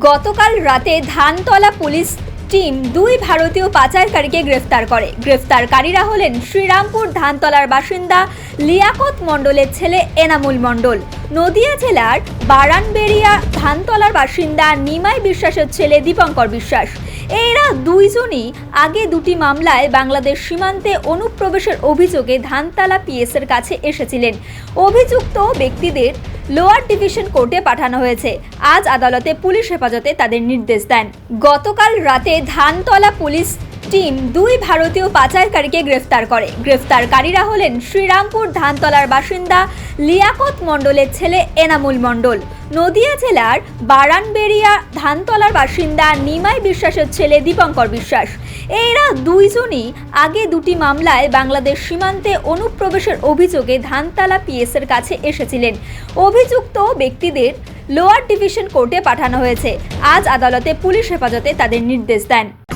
গতকাল রাতে Dhantala police team দুই ভারতীয় পাচারকারীকে গ্রেফতার করে। গ্রেফতারকারীরা হলেন শ্রীরামপুর ধানতলার বাসিন্দা লিয়াকত মণ্ডলের ছেলে এনামুল মণ্ডল। নদিয়া জেলার বারানবেড়িয়া ধানতলার বাসিন্দা নিমাই বিশ্বাসের ছেলে দীপঙ্কর বিশ্বাস। এরা দুইজনই আগে দুটি মামলায় বাংলাদেশ সীমান্তে অনুপ্রবেশের অভিযোগে ধানতলা পিএসের কাছে এসেছিলেন। অভিযুক্ত ব্যক্তিদের লোয়ার ডিভিশন কোর্টে পাঠানো হয়েছে। আজ আদালতে পুলিশ হেফাজতে তাদের নির্দেশ দেন। গতকাল রাতে ধানতলা পুলিশ টিম দুই ভারতীয় পাচারকারীকে গ্রেফতার করে। গ্রেফতারকারীরা হলেন শ্রীরামপুর ধানতলার বাসিন্দা লিয়াকত মণ্ডলের ছেলে এনামুল মণ্ডল। নদিয়া জেলার বারানবেরিয়া ধানতলার বাসিন্দা নিমাই বিশ্বাসের ছেলে দীপঙ্কর বিশ্বাস। এরা দুইজনই আগে দুটি মামলায় বাংলাদেশ সীমান্তে অনুপ্রবেশের অভিযোগে ধানতলা পিএসের কাছে এসেছিলেন। অভিযুক্ত ব্যক্তিদের লোয়ার ডিভিশন কোর্টে পাঠানো হয়েছে। আজ আদালতে পুলিশ হেফাজতে তাদের নির্দেশ দেন।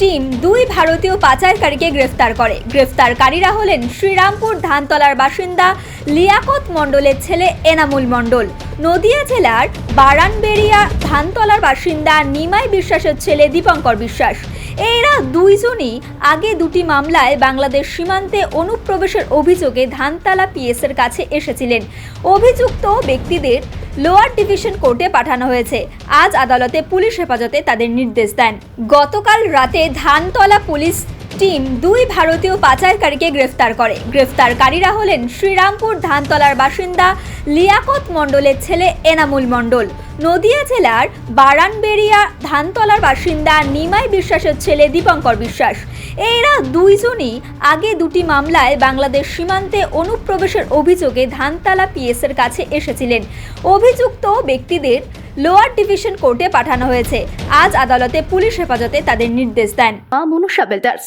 টিম দুই ভারতীয় পাচারকারীকে গ্রেফতার করে। গ্রেফতারকারীরা হলেন শ্রীরামপুর ধানতলার বাসিন্দা লিয়াকত মণ্ডলের ছেলে এনামুল মণ্ডল। নদিয়া জেলার বারানবেড়িয়া ধানতলার বাসিন্দা নিমাই বিশ্বাসের ছেলে দীপঙ্কর বিশ্বাস। এরা দুইজনই আগে দুটি মামলায় বাংলাদেশ সীমান্তে অনুপ্রবেশের অভিযোগে ধানতলা পিএসের কাছে এসেছিলেন। অভিযুক্ত ব্যক্তিদের লোয়ার ডিভিশন কোর্টে পাঠানো হয়েছে। আজ আদালতে পুলিশ হেফাজতে তাদের নির্দেশ দেন। গতকাল রাতে ধানতলা পুলিশ টিম দুই ভারতীয় পাচারকারীকে গ্রেফতার করে। গ্রেফতারকারীরা হলেন শ্রীরামপুর ধানতলার বাসিন্দা লিয়াকত মণ্ডলের ছেলে এনামুল মণ্ডল। নদিয়া জেলার বারানবেরিয়া ধানতলার বাসিন্দা নিমাই বিশ্বাসের ছেলে দীপঙ্কর বিশ্বাস। এরা দুইজনই আগে দুটি মামলায় বাংলাদেশ সীমান্তে অনুপ্রবেশের অভিযোগে ধানতলা পিএসের কাছে এসেছিলেন। অভিযুক্ত ব্যক্তিদের লোয়ার ডিভিশন কোর্টে পাঠানো হয়েছে। আজ আদালতে পুলিশ হেফাজতে তাদের নির্দেশ দেন। Manusha builders.